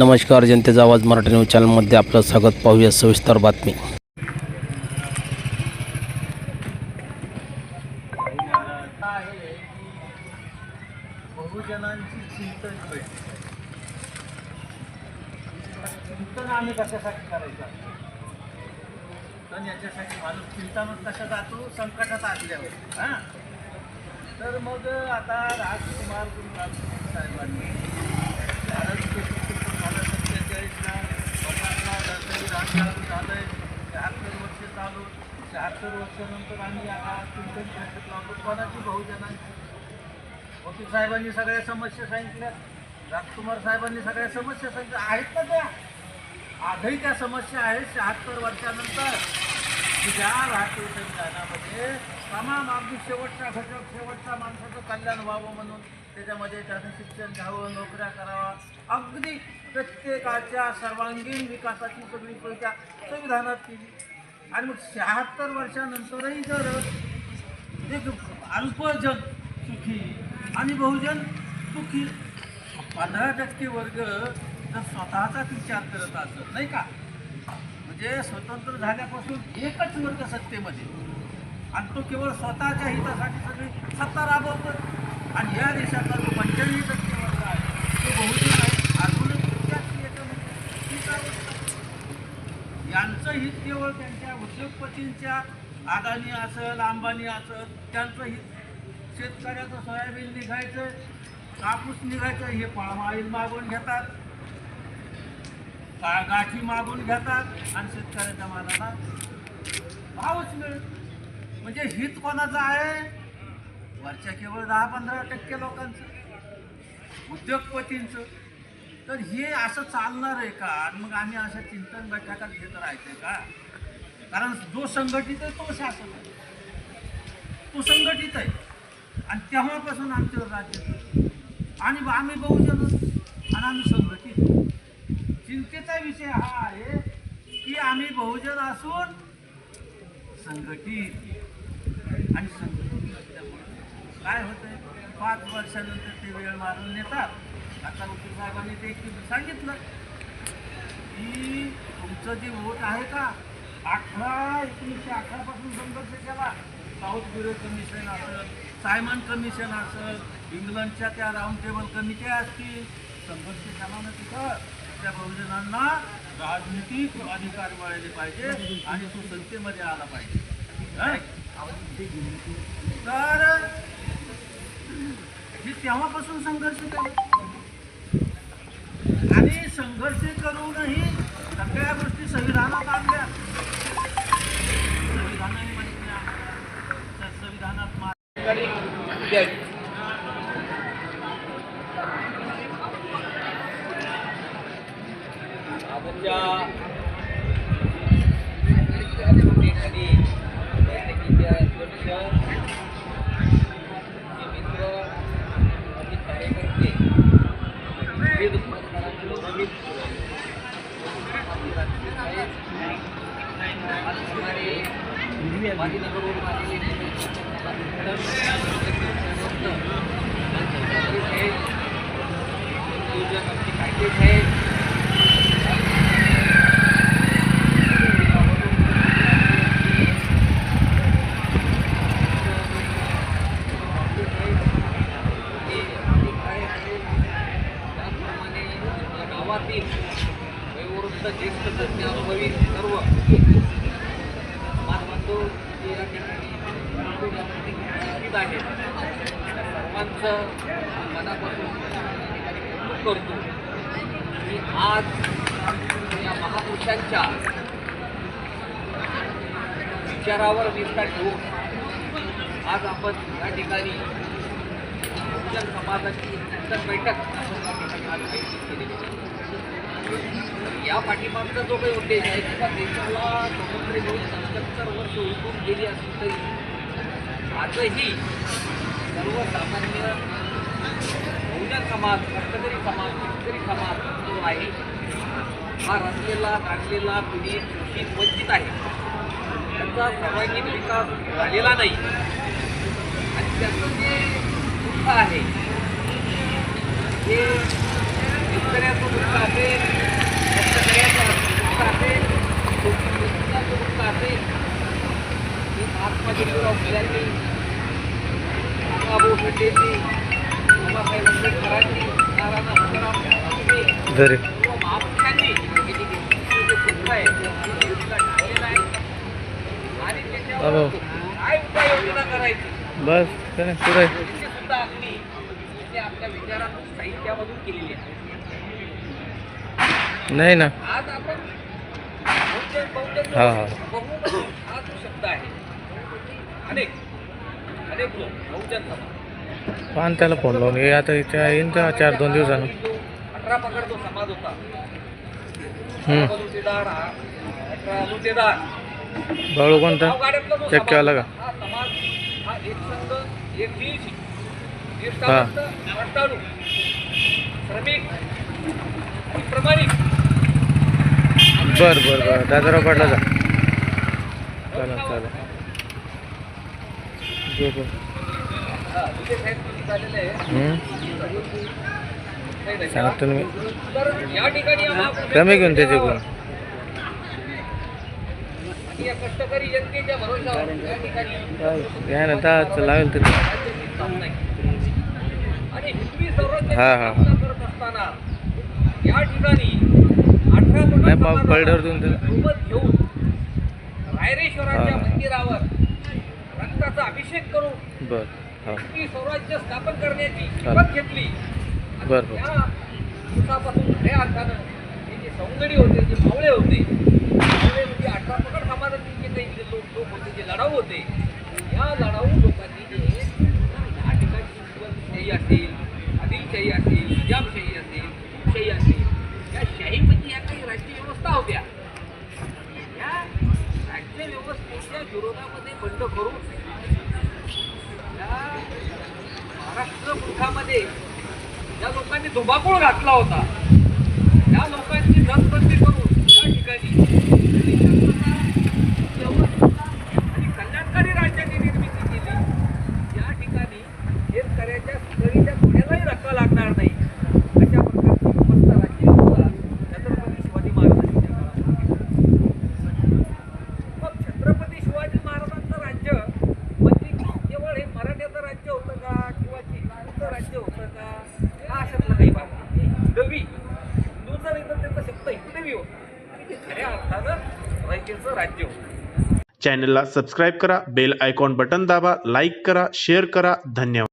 नमस्कार जनतेचा आवाज मराठी न्यूज चॅनलमध्ये आपलं स्वागत. पाहूया सविस्तर बातमी. बहुजनांची चिंतन चिंतन आम्ही कशासाठी करायचं याच्यासाठी माणूस चिंतामत कशा जातो संकटात असल्यावर हां तर मग आता राजकुमार गुरुनाथ साहेबांनी भारत सत्तेचाळीसला लोकांना नर्सरी राज चालू आहे शहात्तर वर्ष चालू शहात्तर वर्षानंतर आम्ही आता चिंतन बैठक लावतो कोणाची बहुजनांची वकील साहेबांनी सगळ्या समस्या सांगितल्या राजकुमार साहेबांनी सगळ्या समस्या सांगितल्या आहेत ना त्या आजही त्या समस्या आहेत शहात्तर वर्षानंतर. की ज्या भारतीय संविधानामध्ये तमाम अगदी शेवटचा घटक शेवटच्या माणसाचं कल्याण व्हावं म्हणून त्याच्यामध्ये त्याचं शिक्षण घ्यावं नोकऱ्या करावा. अगदी प्रत्येकाच्या सर्वांगीण विकासाची सगळी सोय संविधानात केली. आणि मग शहात्तर वर्षानंतरही जर एक अल्पजन सुखी आणि बहुजन सुखी पंधरा टक्के वर्ग जर स्वतःचाच विचार करत असत नाही का? म्हणजे स्वतंत्र झाल्यापासून एकच वर्ग सत्तेमध्ये. आणि तो केवळ स्वतःच्या हितासाठी सगळी सत्ता राबवतो आणि या देशातला जो पंच्याण्णव टक्के वर्ग आहे तो बहुजन आहे. आधुनिक त्याच म्हणजे यांचं हित केवळ त्यांच्या उद्योगपतींच्या अदानी असेल अंबानी असेल त्यांचं हित. शेतकऱ्याचं सोयाबीन निघायचं कापूस निघायचं हे पाम ऑइल मागून घेतात. गाठी मागून घेतात. आणि शेतकऱ्याच्या मालाला भावच मिळत म्हणजे हित कोणाचं आहे? वरच्या केवळ दहा पंधरा टक्के लोकांचं. उद्योगपतींचं. तर हे असं चालणार आहे का? मग आम्ही अशा चिंतन बैठकात घेत राहायचं का? कारण जो संघटित आहे तो शासन आहे. तो संघटित आहे. आणि तेव्हापासून आमच्यावर राज्य आणि आम्ही बहुजन आणि आम्ही संघटित. चिंतेचा विषय हा आहे की आम्ही बहुजन असून संघटित. आणि काय होतंय? पाच वर्षानंतर ते वेळ मारून नेतात. आता वकील साहेबांनी ते सांगितलं. की तुमचं जे वोट आहे का अठरा एकोणीसशे अठरापासून संघर्ष केला. साऊथ ब्युरो कमिशन असेल सायमन कमिशन असेल इंग्लंडच्या त्या राऊंड टेबल कमिट्या असतील. संघर्ष केला ना तिथं. त्या बहुजनांना राजनीतिक अधिकार मिळाले पाहिजे आणि तो सत्तेमध्ये आला पाहिजे. तर हे तेव्हापासून संघर्ष केला. आणि संघर्ष करूनही सगळ्या गोष्टी संविधानात आणल्या. संविधानाने म्हटल्या त्या संविधानात मा- सर्वांचं मनापासून कौतुक करतो. की आज या महापुरुषांच्या विचारावर निष्ठा ठेवून आज आपण या ठिकाणी बहुजन समाजाची चिंतन बैठक आपण या ठिकाणी आज आयोजित केलेली या जो काही उद्देश आहे किंवा देशाला स्वातंत्र्य मिळून सत्याहत्तर वर्ष उलटून गेली असली तरी आजही सर्वसामान्य समाज कष्टकरी समाज शेतकरी समाज जो आहे. हा रचलेला गाठलेला पीडित शोषित वंचित आहे. त्यांचा सर्वांगीण विकास झालेला नाही. आणि त्याचं जे दुःख आहे. हे शेतकऱ्याचं दुःख असेल शेतकऱ्याचं दुःख असेल शेतीचं दुःख असेल हे महात्मा ज्योतिराव फुल्यांनी बाबू पेटेंनी बस नहीं ना हाँ हाँ अनेक. अनेक बहुजन समाज. पान त्याला फोन लावून. ये आता इथे येईन तर चार दोन दिवसानं? बाळू कोणता? समाज. आला का? हा बर बर बर. दादाराव पाटला जा चालेल. चालेल झोप. सांगतो मी. कमी घेऊन त्याच्याकडून आणि या ना दहाच लागेल तर हा, हा. या ठिकाणी नाही, दिलं. सोबत घेऊन रायरेश्वराच्या. मंदिरावर रक्ताचा अभिषेक करून बर. स्वराज्य स्थापन करण्याची. शपथ घेतली. दिवसापासून खऱ्या अर्थानं हे जे सौंदर्य होते जे मावळे होते मावळे म्हणजे पकड समाजातील जे काही जे लोक लोक होते जे लढाऊ होते या लढाऊ लोकांनी जे या ठिकाणी असेल आदिलशाही असेल निजामशाही असेल हुकूमशाही असेल या शाहीपैकी या काही राज्य व्यवस्था होत्या. या राज्य व्यवस्थेच्या विरोधामध्ये बंड करून या महाराष्ट्र ज्या या लोकांनी धुमाकूळ घातला होता. या लोकांची नसबंदी करून या ठिकाणी त्यांनी शांतता, व्यवस्था आणि कल्याणकारी राज्याची निर्मिती केली या ठिकाणी शेतकऱ्याच्या सुधारीच्या थोड्यालाही धक्का लागणार नाही अशा प्रकारची व्यवस्था राज्य व्यवस्था छत्रपती शिवाजी महाराजांच्या काळात मग छत्रपती शिवाजी महाराजांचं राज्य म्हणजे केवळ हे मराठ्याचं राज्य होतं का किंवा हिंदूचं हा अशातला काही भाग नाही तर शब्द हिंदवी होता. आणि ते खऱ्या अर्थानं रयतेचं राज्य होतं. चॅनलला सबस्क्राईब करा बेल आयकॉन बटन दाबा लाईक करा शेअर करा. धन्यवाद.